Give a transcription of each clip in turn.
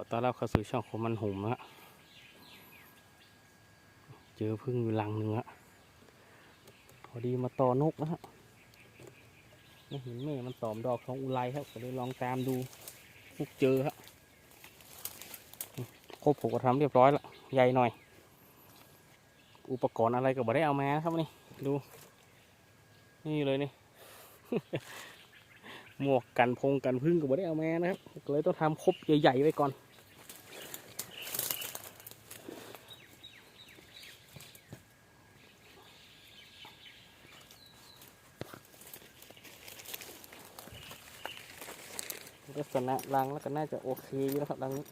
อต้อนรับเข้าสู่ช่องของมันหุ่มนะฮะเจอพึ่งอยู่ลังหนึ่งฮะพอดีมาต่อนกนะฮะไม่เห็นแม่มันตอมดอกของอุไรครับก็เลยลองตามดูฟุกเจอฮะครบผมก็ทำเรียบร้อยละใหญ่หน่อย อุปกรณ์อะไรก็บ่ได้เอามานครับนี่ดู นี่เลยนี่หมวกกันพงกันพึ่งก็บ่ได้เอามานะครับ ก็เลยต้องทำครบใหญ่ๆไว้ก่อน ลักษณะรังแล้วก็น่าจะโอเคอยู่นะครับรังนี้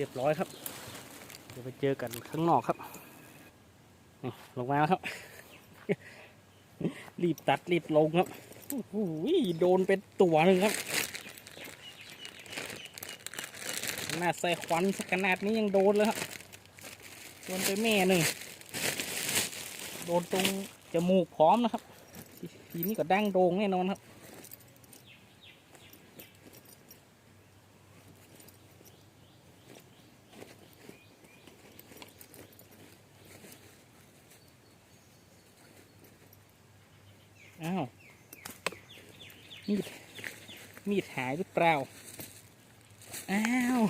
รียบร้อยครับเดี๋ยวไปเจอกันข้างนอกครับนี่ลงมาแล้วครับ รีบตัดรีบลงครับโอ้โหโดนเป็นตัวหนึ่งครับขนาดใส่ควันสักขนาดนี้ยังโดนเลยครับโดนไปแม่หนึ่งโดนตรงจมูกพร้อมนะครับ ทีนี้ก็ดั้งโด่งแน่นอนครับ อ้าว มีด มีดหายหรือเปล่า อ้าว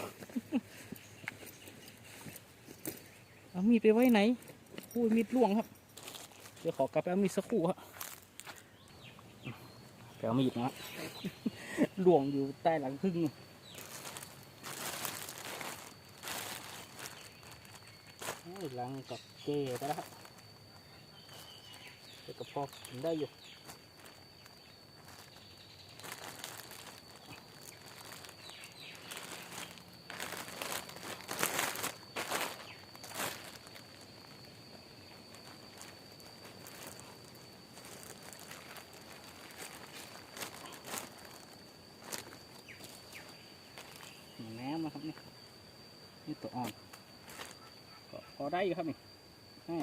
เอามีดไปไว้ไหนอุ้ยมีดล่วงครับ เดี๋ยวขอกลับไปเอามีดสักครู่ครับไปเอามีดมาล่วงอยู่ใต้หลังพึ่งหลังกับเกไปแล้วครับแต่ก็พอกินได้อยู่ หมูน้ำนะครับนี่นี่ ตัวอ่อนก็พอได้อยู่ครับนี่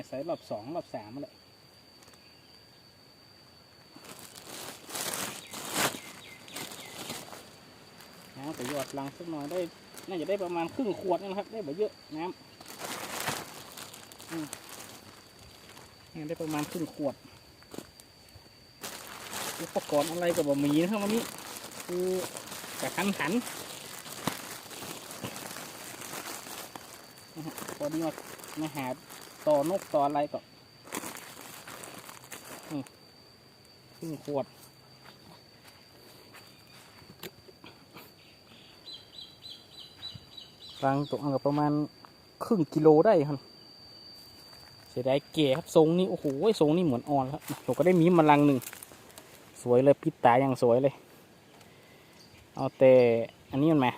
ใส่รอบสองรอบสามมาเลยน้ำแต่หยอดลังสักหน่อยได้ น่าจะได้ประมาณครึ่งขวดนะครับ ได้แบบเยอะน้ำนี่ได้ประมาณครึ่งขวดอุปกรณ์อะไรกับบะหมี่นะครับวันนี้ คือกระทันหัน นะฮะพอดีมามาหาต่อนกต่ออะไรก็นี่ครึ่งขวดรังตกกับประมาณครึ่งกิโลได้ครับเสียดายเก๋ครับทรงนี้โอ้โหทรงนี้เหมือนอ่อนครับผมก็ได้มีมาลังหนึ่งสวยเลยปิดตาอย่างสวยเลย เอาแต่อันนี้มันมา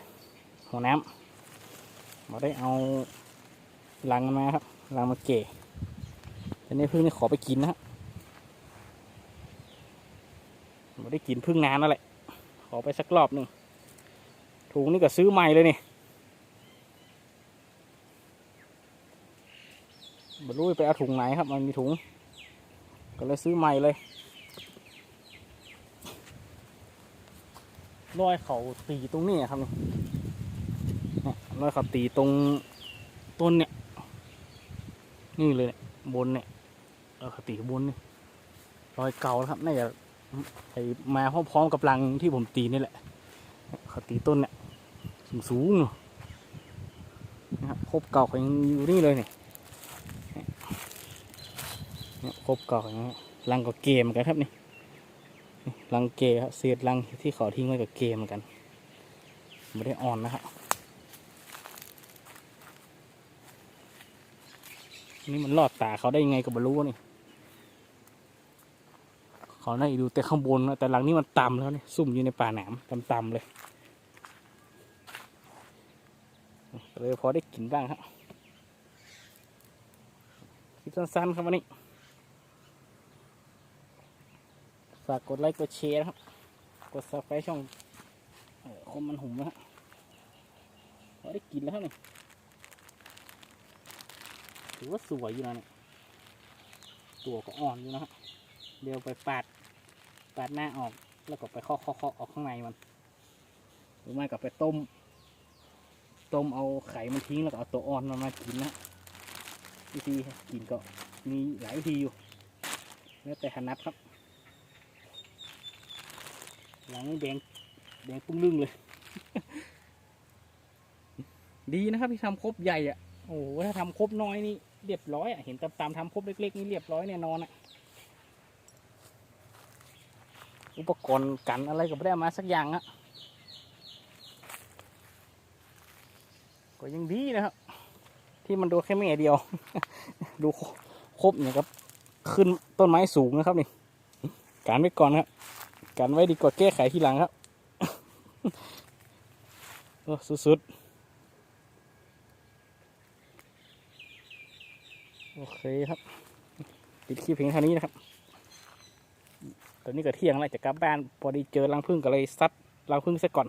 หัวน้ำมาได้เอา ลังมาครับลังมาเก๋อันนี้พึ่งนี่ขอไปกินนะฮะไม่ได้กินพึ่งนานแล้วแหละขอไปสักรอบหนึ่งถุงนี่ก็ซื้อใหม่เลยนี่บรรู้ไปเอาถุงไหนครับ มันมีถุง ก็เลยซื้อใหม่เลยรอยเขาตีตรงนี้ครับนี่รอยเขาตีตรงต้นเนี่ย นี่เลยเนี่ยบนเนี่ยเออคติบนนี่รอยเก่าแล้วครับน่าจะไอมาพร้อมๆกับรังที่ผมตีนี่แหละคติต้นเนี่ยสูงสูงๆเนอะนะครับครบเก่าก็ยังอยู่นี่เลยเนี่ยเนี่ยครบเก่าอย่างเงี้ยรังก็เกมอนกันครับนี่นี่รังเกครับเศษรังที่เขาทิ้งไว้กับเกมอนกันไม่ได้อ่อนนะครับ นี่มันลอดตาเขาได้ยังไงก็ไม่รู้นี่เขาได้ดูแต่ข้างบนนะแต่หลังนี้มันต่ำแล้วนี่ซุ่มอยู่ในป่าหนามต่ำๆเลยเลยพอได้กินบ้างครับคลิปสั้นๆครับวันนี้ฝากกดไลค์กดแชร์นะครับ กดซับสไครต์ช่องเอ่อคมมันหุ่มนะฮะพอได้กินแล้วครับนี่ ถือว่าสวยอยู่นะเนี่ยตัวก็อ่อนอยู่นะฮะเดี๋ยวไปปาดปาดหน้าออกแล้วก็ไปเคาะเคาะเคาะออกข้างในมัน หรือไม่ก็ไปต้ม ต้มเอาไข่มันทิ้งแล้วก็เอาตัวอ่อนมันมากินนะวิธีกินก็มีหลายวิธีอยู่ แล้วแต่ถนัดครับ หลังนี้แดงแดงปุ้งลึ่งเลย ดีนะครับที่ทำครบใหญ่อะโอ้โหถ้าทำครบน้อยนี่ เรียบร้อยอะเห็นตามตามทำครบเล็ก ๆ นี่เรียบร้อยแน่นอนอะอุปกรณ์กันอะไรก็ไม่ได้อมาสักอย่างอะก็ยังดีนะครับ ที่มันดูแค่แม่เดียว ดูครบเนี่ยครับ ขึ้นต้นไม้สูงนะครับนี่การไว้ก่อนครับการไว้ดีกว่าแก้ไขทีหลังครับ โอ้สุดๆ โอเคครับปิดคลิปเพียงเท่านี้นะครับ ตอนนี้ก็เที่ยงแล้วจะกลับบ้านพอดีเจอรังพึ่งก็เลยซัดรังพึ่งซะก่อน